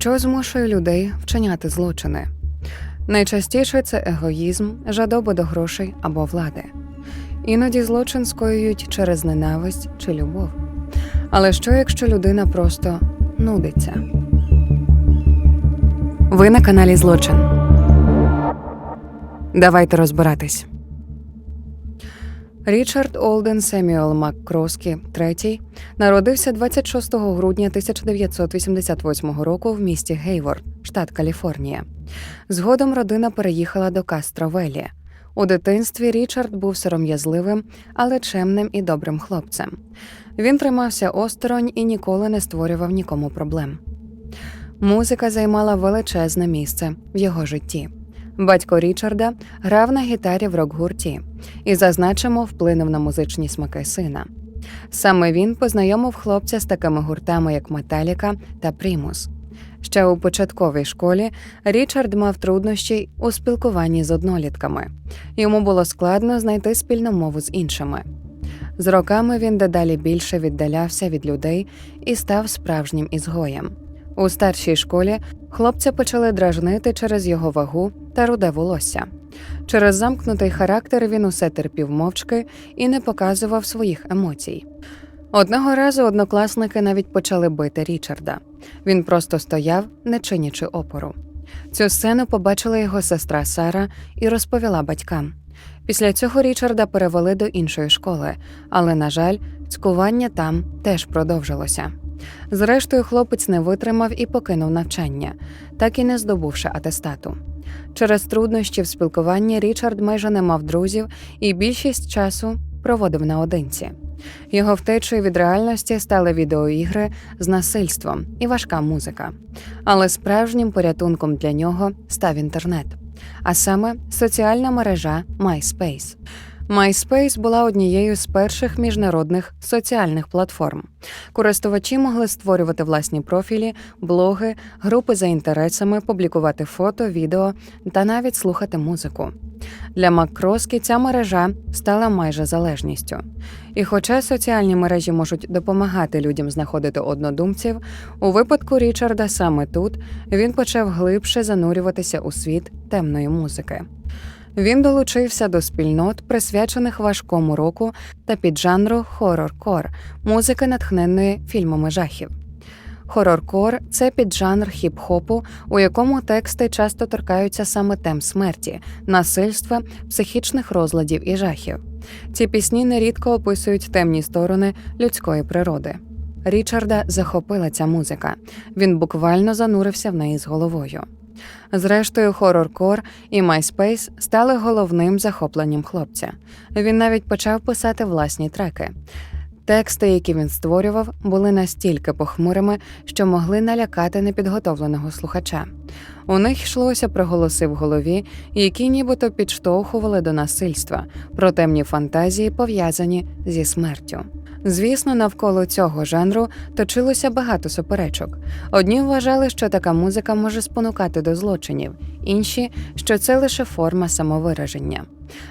Що змушує людей вчиняти злочини? Найчастіше це егоїзм, жадоба до грошей або влади. Іноді злочин скоюють через ненависть чи любов. Але що якщо людина просто нудиться? Ви на каналі Злочин. Давайте розбиратись. Річард Олден Семюел МакКроскі III народився 26 грудня 1988 року в місті Гейворд, штат Каліфорнія. Згодом родина переїхала до Кастровелі. У дитинстві Річард був сором'язливим, але чемним і добрим хлопцем. Він тримався осторонь і ніколи не створював нікому проблем. Музика займала величезне місце в його житті. Батько Річарда грав на гітарі в рок-гурті і, зазначимо, вплинув на музичні смаки сина. Саме він познайомив хлопця з такими гуртами, як Металіка та Примус. Ще у початковій школі Річард мав труднощі у спілкуванні з однолітками. Йому було складно знайти спільну мову з іншими. З роками він дедалі більше віддалявся від людей і став справжнім ізгоєм. У старшій школі хлопця почали дражнити через його вагу та руде волосся. Через замкнутий характер він усе терпів мовчки і не показував своїх емоцій. Одного разу однокласники навіть почали бити Річарда. Він просто стояв, не чинячи опору. Цю сцену побачила його сестра Сара і розповіла батькам. Після цього Річарда перевели до іншої школи, але, на жаль, цькування там теж продовжилося. Зрештою, хлопець не витримав і покинув навчання, так і не здобувши атестату. Через труднощі в спілкуванні Річард майже не мав друзів і більшість часу проводив наодинці. Його втечею від реальності стали відеоігри з насильством і важка музика. Але справжнім порятунком для нього став інтернет, а саме соціальна мережа MySpace. MySpace була однією з перших міжнародних соціальних платформ. Користувачі могли створювати власні профілі, блоги, групи за інтересами, публікувати фото, відео та навіть слухати музику. Для Маккроскі ця мережа стала майже залежністю. І хоча соціальні мережі можуть допомагати людям знаходити однодумців, у випадку Річарда саме тут він почав глибше занурюватися у світ темної музики. Він долучився до спільнот, присвячених важкому року та піджанру хорор-кор, музики, натхненної фільмами жахів. Хорор-кор – це піджанр хіп-хопу, у якому тексти часто торкаються саме тем смерті, насильства, психічних розладів і жахів. Ці пісні нерідко описують темні сторони людської природи. Річарда захопила ця музика. Він буквально занурився в неї з головою. Зрештою, хорор-кор і MySpace стали головним захопленням хлопця. Він навіть почав писати власні треки. Тексти, які він створював, були настільки похмурими, що могли налякати непідготовленого слухача. У них йшлося про голоси в голові, які нібито підштовхували до насильства, про темні фантазії, пов'язані зі смертю. Звісно, навколо цього жанру точилося багато суперечок. Одні вважали, що така музика може спонукати до злочинів, інші, що це лише форма самовираження.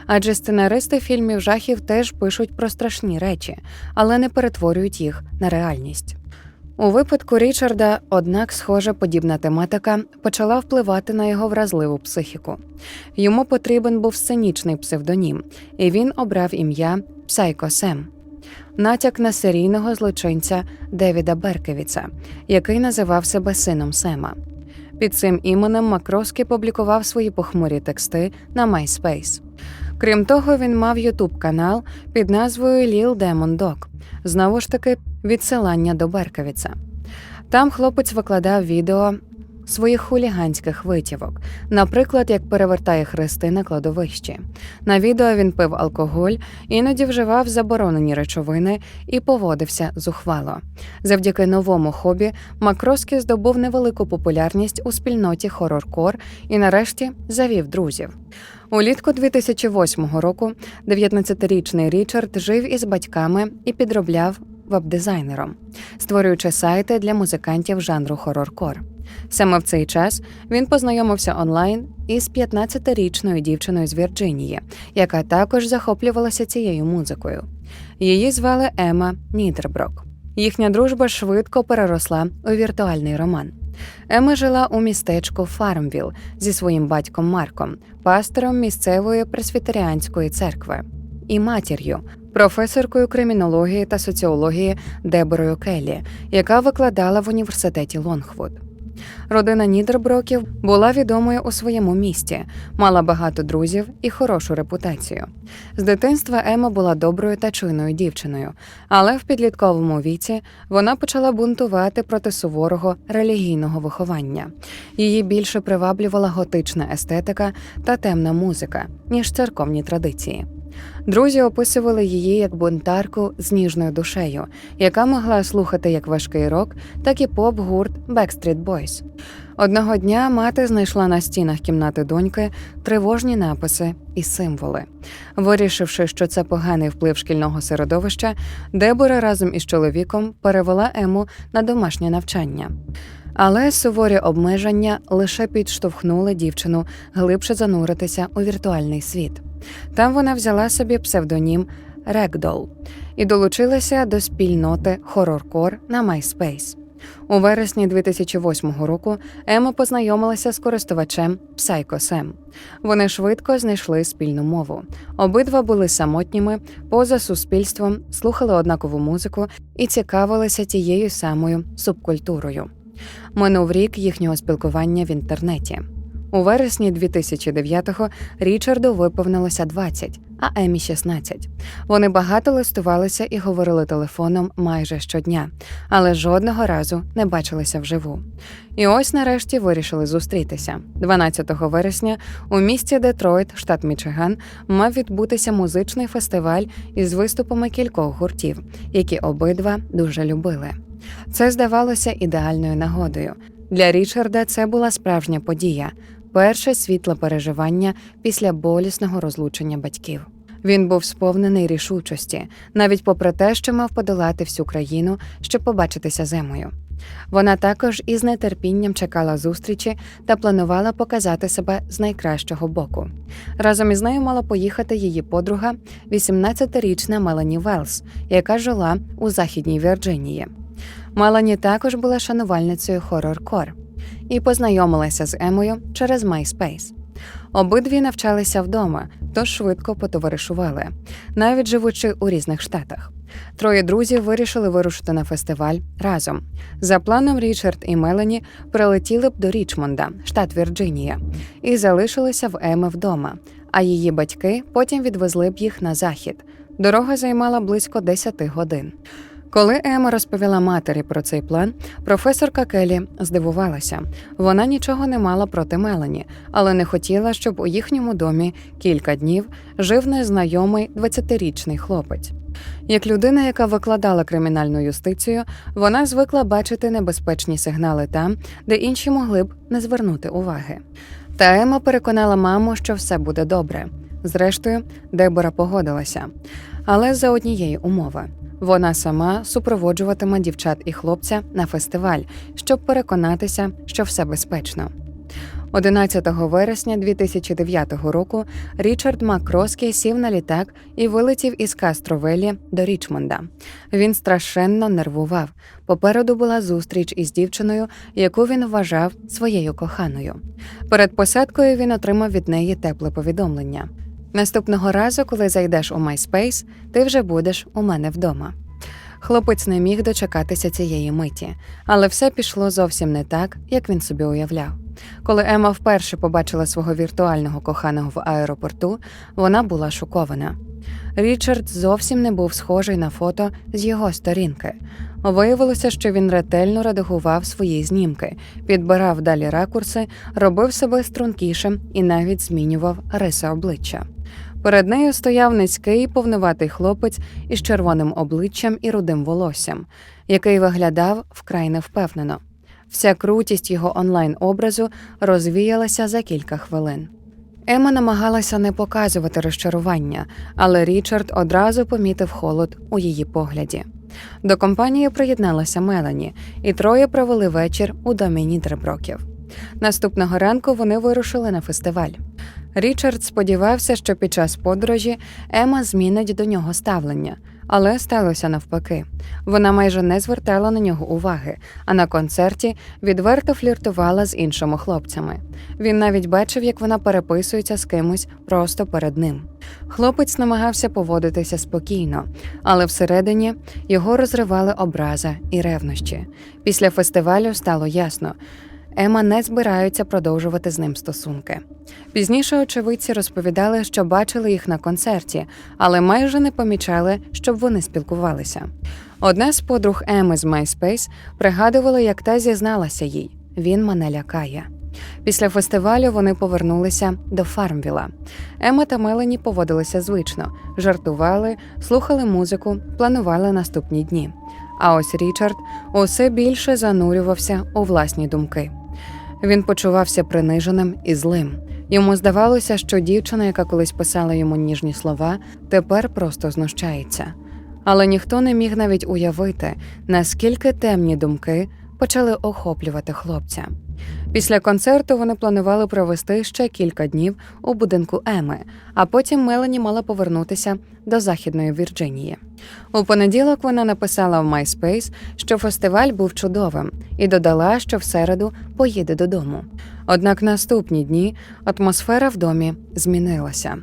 Адже сценаристи фільмів жахів теж пишуть про страшні речі, але не перетворюють їх на реальність. У випадку Річарда, однак, схожа подібна тематика почала впливати на його вразливу психіку. Йому потрібен був сценічний псевдонім, і він обрав ім'я Псайко Сем натяк на серійного злочинця Девіда Беркевіца, який називав себе сином Сема. Під цим іменем Макроскі публікував свої похмурі тексти на MySpace. Крім того, він мав ютуб канал під назвою Lil Demon Dog, знову ж таки, відсилання до Берковіца. Там хлопець викладав відео своїх хуліганських витівок, наприклад, як перевертає хрести на кладовищі. На відео він пив алкоголь, іноді вживав заборонені речовини і поводився зухвало. Завдяки новому хобі Макроскі здобув невелику популярність у спільноті хорор-кор і нарешті завів друзів. Улітку 2008 року 19-річний Річард жив із батьками і підробляв веб-дизайнером, створюючи сайти для музикантів жанру хорор-кор. Саме в цей час він познайомився онлайн із 15-річною дівчиною з Вірджинії, яка також захоплювалася цією музикою. Її звали Ема Нідерброк. Їхня дружба швидко переросла у віртуальний роман. Ема жила у містечку Фармвіл зі своїм батьком Марком, пастором місцевої пресвітеріанської церкви, і матір'ю, професоркою кримінології та соціології Деборою Келлі, яка викладала в університеті Лонгвуд. Родина Нідерброків була відомою у своєму місті, мала багато друзів і хорошу репутацію. З дитинства Ема була доброю та чуйною дівчиною, але в підлітковому віці вона почала бунтувати проти суворого релігійного виховання. Її більше приваблювала готична естетика та темна музика, ніж церковні традиції. Друзі описували її як бунтарку з ніжною душею, яка могла слухати як важкий рок, так і поп-гурт Backstreet Boys. Одного дня мати знайшла на стінах кімнати доньки тривожні написи і символи. Вирішивши, що це поганий вплив шкільного середовища, Дебора разом із чоловіком перевела Ему на домашнє навчання. Але суворі обмеження лише підштовхнули дівчину глибше зануритися у віртуальний світ. Там вона взяла собі псевдонім Рекдол і долучилася до спільноти Хороркор на MySpace. У вересні 2008 року Ема познайомилася з користувачем PsychoSam. Вони швидко знайшли спільну мову. Обидва були самотніми, поза суспільством, слухали однакову музику і цікавилися тією самою субкультурою. Минув рік їхнього спілкування в інтернеті. У вересні 2009-го Річарду виповнилося 20, а Емі 16. Вони багато листувалися і говорили телефоном майже щодня, але жодного разу не бачилися вживу. І ось нарешті вирішили зустрітися. 12 вересня у місті Детройт, штат Мічиган, мав відбутися музичний фестиваль із виступами кількох гуртів, які обидва дуже любили. Це здавалося ідеальною нагодою. Для Річарда це була справжня подія, перше світле переживання після болісного розлучення батьків. Він був сповнений рішучості, навіть попри те, що мав подолати всю країну, щоб побачитися з Емою. Вона також із нетерпінням чекала зустрічі та планувала показати себе з найкращого боку. Разом із нею мала поїхати її подруга, 18-річна Мелані Велс, яка жила у Західній Вірджинії. Мелані також була шанувальницею хорор-кор і познайомилася з Емою через MySpace. Обидві навчалися вдома, тож швидко потоваришували, навіть живучи у різних штатах. Троє друзів вирішили вирушити на фестиваль разом. За планом, Річард і Мелані прилетіли б до Річмонда, штат Вірджинія, і залишилися в Еми вдома. А її батьки потім відвезли б їх на захід. Дорога займала близько 10 годин. Коли Ема розповіла матері про цей план, професорка Келі здивувалася. Вона нічого не мала проти Мелані, але не хотіла, щоб у їхньому домі кілька днів жив незнайомий 20-річний хлопець. Як людина, яка викладала кримінальну юстицію, вона звикла бачити небезпечні сигнали там, де інші могли б не звернути уваги. Та Ема переконала маму, що все буде добре. Зрештою, Дебора погодилася, але за однієї умови. Вона сама супроводжуватиме дівчат і хлопця на фестиваль, щоб переконатися, що все безпечно. 11 вересня 2009 року Річард Макроскі сів на літак і вилетів із Кастровелі до Річмонда. Він страшенно нервував. Попереду була зустріч із дівчиною, яку він вважав своєю коханою. Перед посадкою він отримав від неї тепле повідомлення. Наступного разу, коли зайдеш у MySpace, ти вже будеш у мене вдома. Хлопець не міг дочекатися цієї миті, але все пішло зовсім не так, як він собі уявляв. Коли Ема вперше побачила свого віртуального коханого в аеропорту, вона була шокована. Річард зовсім не був схожий на фото з його сторінки. Виявилося, що він ретельно редагував свої знімки, підбирав далі ракурси, робив себе стрункішим і навіть змінював риси обличчя. Перед нею стояв низький повноватий хлопець із червоним обличчям і рудим волоссям, який виглядав вкрай невпевнено. Вся крутість його онлайн-образу розвіялася за кілька хвилин. Ема намагалася не показувати розчарування, але Річард одразу помітив холод у її погляді. До компанії приєдналася Мелані, і троє провели вечір у домі Дреброків. Наступного ранку вони вирушили на фестиваль. Річард сподівався, що під час подорожі Ема змінить до нього ставлення, Але сталося навпаки. Вона майже не звертала на нього уваги, а на концерті відверто фліртувала з іншими хлопцями. Він навіть бачив, як вона переписується з кимось просто перед ним. Хлопець намагався поводитися спокійно, але всередині його розривали образа і ревнощі. Після фестивалю стало ясно. Ема не збираються продовжувати з ним стосунки. Пізніше очевидці розповідали, що бачили їх на концерті, але майже не помічали, щоб вони спілкувалися. Одна з подруг Еми з MySpace пригадувала, як та зізналася їй: він мене лякає. Після фестивалю вони повернулися до Фармвіла. Ема та Мелані поводилися звично, жартували, слухали музику, планували наступні дні. А ось Річард усе більше занурювався у власні думки. Він почувався приниженим і злим. Йому здавалося, що дівчина, яка колись писала йому ніжні слова, тепер просто знущається. Але ніхто не міг навіть уявити, наскільки темні думки почали охоплювати хлопця. Після концерту вони планували провести ще кілька днів у будинку Еми, а потім Мелані мала повернутися до Західної Вірджинії. У понеділок вона написала в MySpace, що фестиваль був чудовим, і додала, що в середу поїде додому. Однак наступні дні атмосфера в домі змінилася.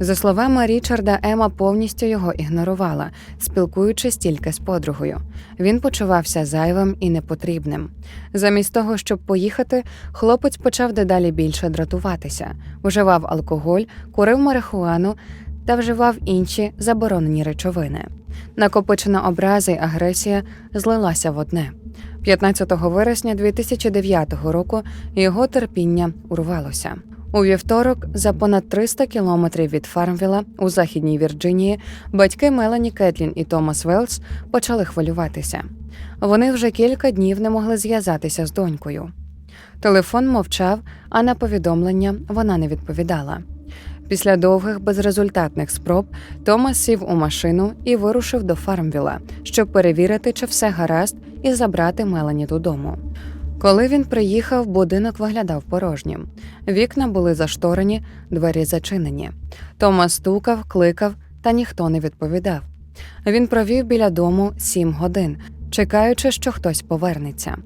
За словами Річарда, Ема повністю його ігнорувала, спілкуючись тільки з подругою. Він почувався зайвим і непотрібним. Замість того, щоб поїхати, хлопець почав дедалі більше дратуватися, вживав алкоголь, курив марихуану та вживав інші заборонені речовини. Накопичена образа й агресія злилася в одне. 15 вересня 2009 року його терпіння урвалося. У вівторок, за понад 300 кілометрів від Фармвіла у Західній Вірджинії, батьки Мелані Кетлін і Томас Велс почали хвилюватися. Вони вже кілька днів не могли зв'язатися з донькою. Телефон мовчав, а на повідомлення вона не відповідала. Після довгих безрезультатних спроб Томас сів у машину і вирушив до Фармвіла, щоб перевірити, чи все гаразд, і забрати Мелані додому. Коли він приїхав, будинок виглядав порожнім. Вікна були зашторені, двері зачинені. Томас стукав, кликав, та ніхто не відповідав. Він провів біля дому сім годин, чекаючи, що хтось повернеться.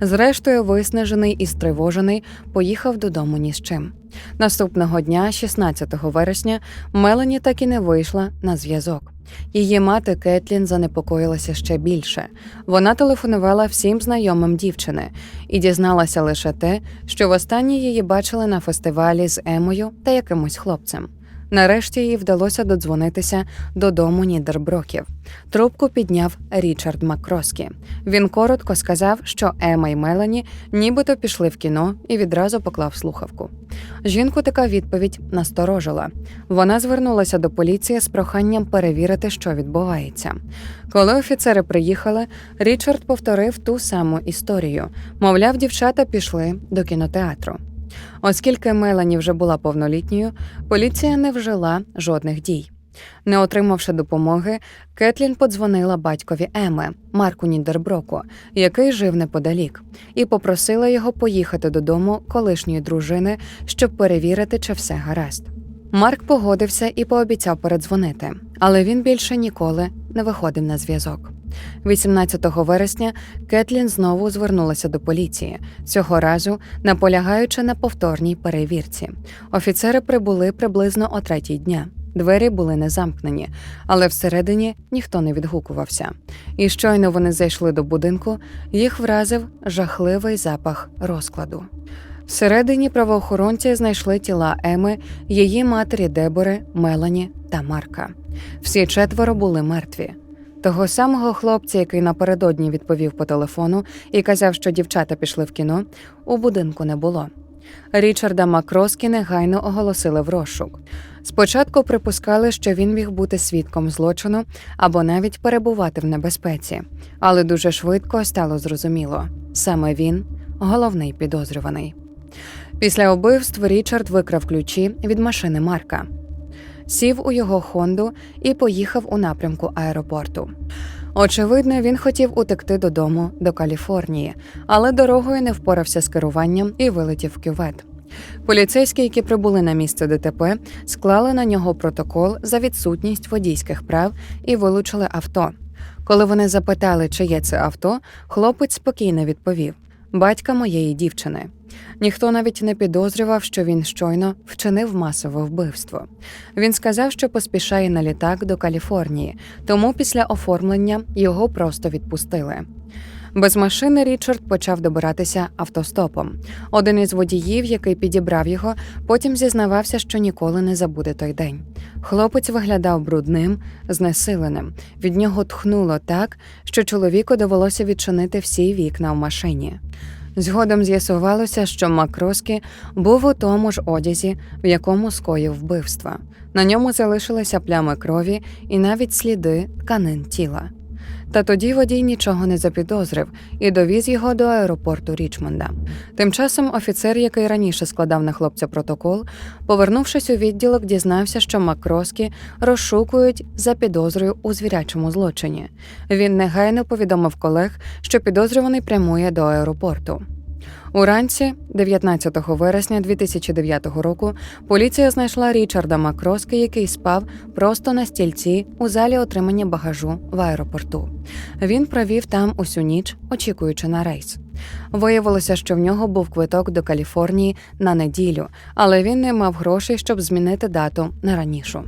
Зрештою, виснажений і стривожений, поїхав додому ні з чим. Наступного дня, 16 вересня, Мелані так і не вийшла на зв'язок. Її мати Кетлін занепокоїлася ще більше. Вона телефонувала всім знайомим дівчини і дізналася лише те, що востаннє її бачили на фестивалі з Емою та якимось хлопцем. Нарешті їй вдалося додзвонитися додому Нідерброків. Трубку підняв Річард Макроскі. Він коротко сказав, що Ема й Мелані нібито пішли в кіно і відразу поклав слухавку. Жінку така відповідь насторожила. Вона звернулася до поліції з проханням перевірити, що відбувається. Коли офіцери приїхали, Річард повторив ту саму історію. Мовляв, дівчата пішли до кінотеатру. Оскільки Мелані вже була повнолітньою, поліція не вжила жодних дій. Не отримавши допомоги, Кетлін подзвонила батькові Еми, Марку Нідерброку, який жив неподалік, і попросила його поїхати додому колишньої дружини, щоб перевірити, чи все гаразд. Марк погодився і пообіцяв передзвонити, але він більше ніколи не виходив на зв'язок. 18 вересня Кетлін знову звернулася до поліції, цього разу наполягаючи на повторній перевірці. Офіцери прибули приблизно о третій дня. Двері були не замкнені, але всередині ніхто не відгукувався. І щойно вони зайшли до будинку, їх вразив жахливий запах розкладу. Всередині правоохоронці знайшли тіла Еми, її матері Дебори, Мелані та Марка. Всі четверо були мертві. Того самого хлопця, який напередодні відповів по телефону і казав, що дівчата пішли в кіно, у будинку не було. Річарда Макроскі негайно оголосили в розшук. Спочатку припускали, що він міг бути свідком злочину або навіть перебувати в небезпеці, але дуже швидко стало зрозуміло саме він головний підозрюваний. Після убивств Річард викрав ключі від машини Марка, сів у його Хонду і поїхав у напрямку аеропорту. Очевидно, він хотів утекти додому до Каліфорнії, але дорогою не впорався з керуванням і вилетів в кювет. Поліцейські, які прибули на місце ДТП, склали на нього протокол за відсутність водійських прав і вилучили авто. Коли вони запитали, чиє це авто, хлопець спокійно відповів: батька моєї дівчини. Ніхто навіть не підозрював, що він щойно вчинив масове вбивство. Він сказав, що поспішає на літак до Каліфорнії, тому після оформлення його просто відпустили. Без машини Річард почав добиратися автостопом. Один із водіїв, який підібрав його, потім зізнавався, що ніколи не забуде той день. Хлопець виглядав брудним, знесиленим. Від нього тхнуло так, що чоловіку довелося відчинити всі вікна в машині. Згодом з'ясувалося, що Макроскі був у тому ж одязі, в якому скоїв вбивства. На ньому залишилися плями крові і навіть сліди тканин тіла. Та тоді водій нічого не запідозрив і довіз його до аеропорту Річмонда. Тим часом офіцер, який раніше складав на хлопця протокол, повернувшись у відділок, дізнався, що Макроскі розшукують за підозрою у звірячому злочині. Він негайно повідомив колег, що підозрюваний прямує до аеропорту. Уранці, 19 вересня 2009 року, поліція знайшла Річарда Макроски, який спав просто на стільці у залі отримання багажу в аеропорту. Він провів там усю ніч, очікуючи на рейс. Виявилося, що в нього був квиток до Каліфорнії на неділю, але він не мав грошей, щоб змінити дату на ранішу.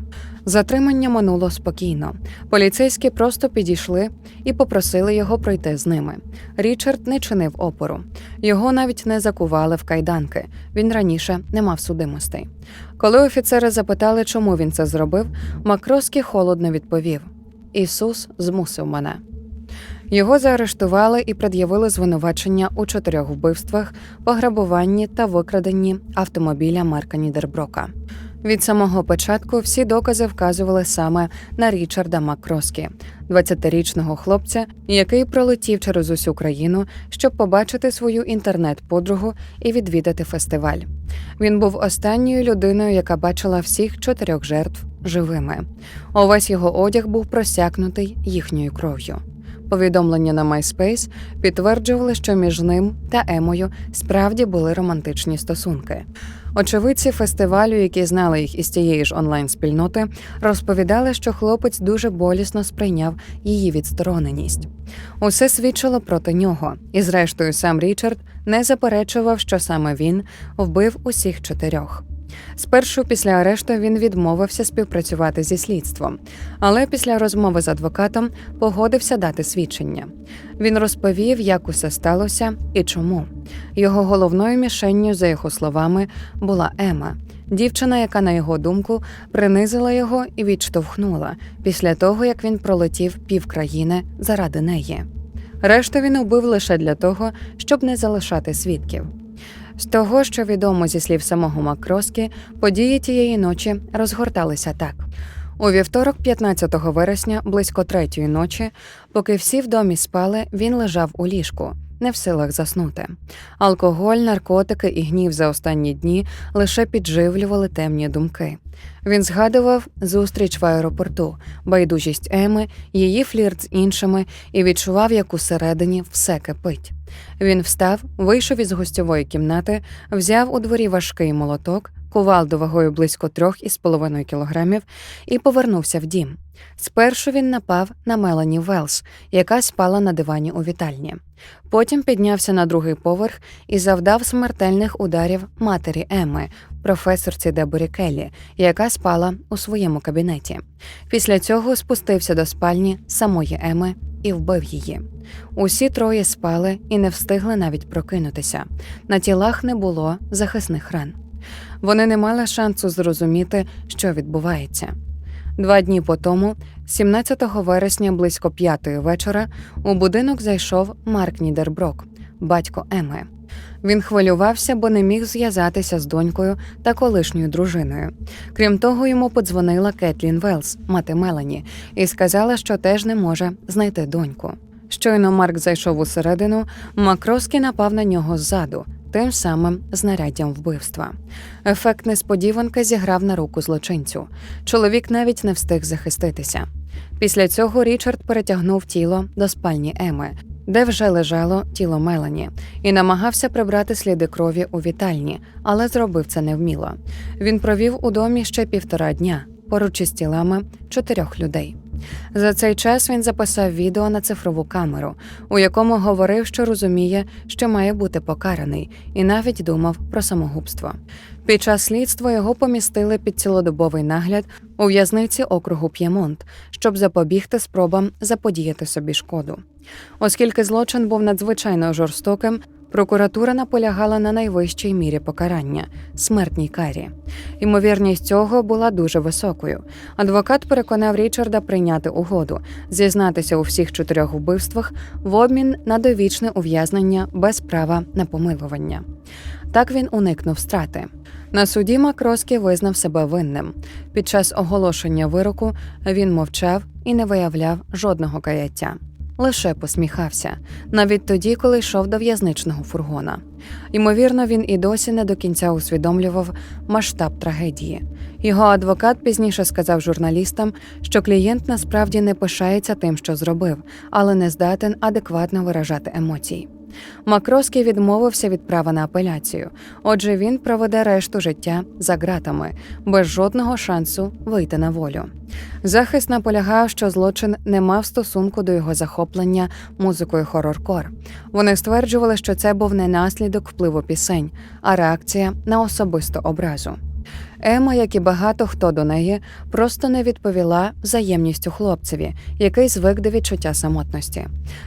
Затримання минуло спокійно. Поліцейські просто підійшли і попросили його пройти з ними. Річард не чинив опору. Його навіть не закували в кайданки. Він раніше не мав судимостей. Коли офіцери запитали, чому він це зробив, Макроскі холодно відповів: Ісус змусив мене. Його заарештували і пред'явили звинувачення у чотирьох вбивствах, пограбуванні та викраденні автомобіля Марка Нідерброка. Від самого початку всі докази вказували саме на Річарда Макроскі, 20-річного хлопця, який пролетів через усю країну, щоб побачити свою інтернет-подругу і відвідати фестиваль. Він був останньою людиною, яка бачила всіх чотирьох жертв живими. Увесь його одяг був просякнутий їхньою кров'ю. Повідомлення на MySpace підтверджували, що між ним та Емою справді були романтичні стосунки. Очевидці фестивалю, які знали їх із тієї ж онлайн-спільноти, розповідали, що хлопець дуже болісно сприйняв її відстороненість. Усе свідчило проти нього, і, зрештою, сам Річард не заперечував, що саме він вбив усіх чотирьох. Спершу після арешту він відмовився співпрацювати зі слідством, але після розмови з адвокатом погодився дати свідчення. Він розповів, як усе сталося і чому. Його головною мішенню, за його словами, була Ема, дівчина, яка, на його думку, принизила його і відштовхнула після того, як він пролетів півкраїни заради неї. Решту він убив лише для того, щоб не залишати свідків. З того, що відомо зі слів самого Макроскі, події тієї ночі розгорталися так. У вівторок, 15 вересня, близько третьої ночі, поки всі в домі спали, він лежав у ліжку, не в силах заснути. Алкоголь, наркотики і гнів за останні дні лише підживлювали темні думки. Він згадував зустріч в аеропорту, байдужість Еми, її флірт з іншими і відчував, як усередині все кипить. Він встав, вийшов із гостьової кімнати, взяв у дворі важкий молоток, кувалду вагою близько трьох із половиною кілограмів і повернувся в дім. Спершу він напав на Мелані Велс, яка спала на дивані у вітальні. Потім піднявся на другий поверх і завдав смертельних ударів матері Емми, професорці Деборі Келлі, яка спала у своєму кабінеті. Після цього спустився до спальні самої Еми і вбив її. Усі троє спали і не встигли навіть прокинутися. На тілах не було захисних ран. Вони не мали шансу зрозуміти, що відбувається. Два дні по тому, 17 вересня, близько п'ятої вечора, у будинок зайшов Марк Нідерброк, батько Еми. Він хвилювався, бо не міг зв'язатися з донькою та колишньою дружиною. Крім того, йому подзвонила Кетлін Велс, мати Мелані, і сказала, що теж не може знайти доньку. Щойно Марк зайшов усередину, Макроскі напав на нього ззаду, тим самим знаряддям вбивства. Ефект несподіванки зіграв на руку злочинцю. Чоловік навіть не встиг захиститися. Після цього Річард перетягнув тіло до спальні Еми, де вже лежало тіло Мелані, і намагався прибрати сліди крові у вітальні, але зробив це невміло. Він провів у домі ще півтора дня поруч із тілами чотирьох людей. За цей час він записав відео на цифрову камеру, у якому говорив, що розуміє, що має бути покараний, і навіть думав про самогубство. Під час слідства його помістили під цілодобовий нагляд у в'язниці округу П'ємонт, щоб запобігти спробам заподіяти собі шкоду. Оскільки злочин був надзвичайно жорстоким, прокуратура наполягала на найвищій мірі покарання смертній карі. Ймовірність цього була дуже високою. Адвокат переконав Річарда прийняти угоду, зізнатися у всіх чотирьох вбивствах в обмін на довічне ув'язнення без права на помилування. Так він уникнув страти. На суді Макроскі визнав себе винним. Під час оголошення вироку він мовчав і не виявляв жодного каяття. Лише посміхався, навіть тоді, коли йшов до в'язничного фургона. Ймовірно, він і досі не до кінця усвідомлював масштаб трагедії. Його адвокат пізніше сказав журналістам, що клієнт насправді не пишається тим, що зробив, але не здатен адекватно виражати емоції. Макроський відмовився від права на апеляцію, отже, він проведе решту життя за ґратами, без жодного шансу вийти на волю. Захист наполягав, що злочин не мав стосунку до його захоплення музикою хорор-кор. Вони стверджували, що це був не наслідок впливу пісень, а реакція на особисту образу. Ема, як і багато хто до неї, просто не відповіла взаємністю хлопцеві, який звик до відчуття самотності.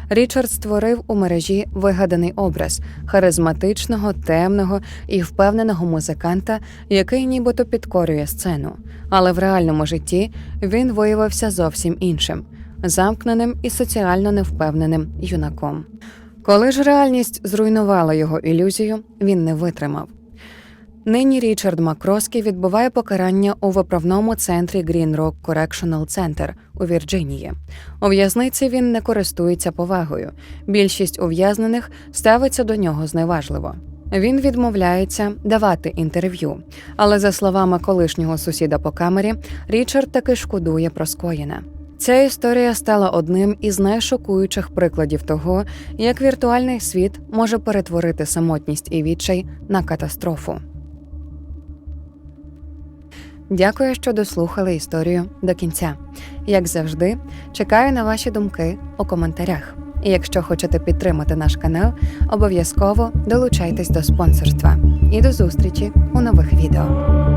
Річард створив у мережі вигаданий образ харизматичного, темного і впевненого музиканта, який нібито підкорює сцену. Але в реальному житті він виявився зовсім іншим замкненим і соціально невпевненим юнаком. Коли ж реальність зруйнувала його ілюзію, він не витримав. Нині Річард Макроскі відбуває покарання у виправному центрі Green Rock Correctional Center у Вірджинії. У в'язниці він не користується повагою. Більшість ув'язнених ставиться до нього зневажливо. Він відмовляється давати інтерв'ю, але за словами колишнього сусіда по камері, Річард таки шкодує про скоєне. Ця історія стала одним із найшокуючих прикладів того, як віртуальний світ може перетворити самотність і відчай на катастрофу. Дякую, що дослухали історію до кінця. Як завжди, чекаю на ваші думки у коментарях. І якщо хочете підтримати наш канал, обов'язково долучайтесь до спонсорства. І до зустрічі у нових відео.